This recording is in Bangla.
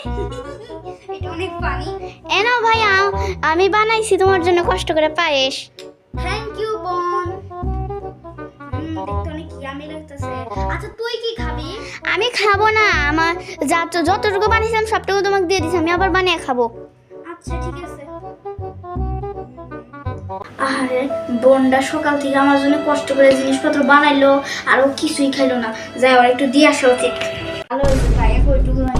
এটা অনেক ফানি এ নাও ভাই আমি বানাইছি তোমার জন্য কষ্ট করে পায়েস। থ্যাংক ইউ বোন। দেখতে অনেক ইয়ামি লাগতেছে। আচ্ছা তুই কি খাবি? আমি খাব না আমার যা যতটুকু বানিয়েছিলাম সবটুকু তোমাকে দিয়ে দিছি আমি আবার বানিয়ে খাব। আচ্ছা ঠিক আছে। আরে বোনটা সকাল থেকে আমার জন্য কষ্ট করে জিনিসপত্র বানাইলো আর ও কিছুই খাইলো না। যাই ওর একটু দিয়ে আসা উচিত। ভালো হয়েছে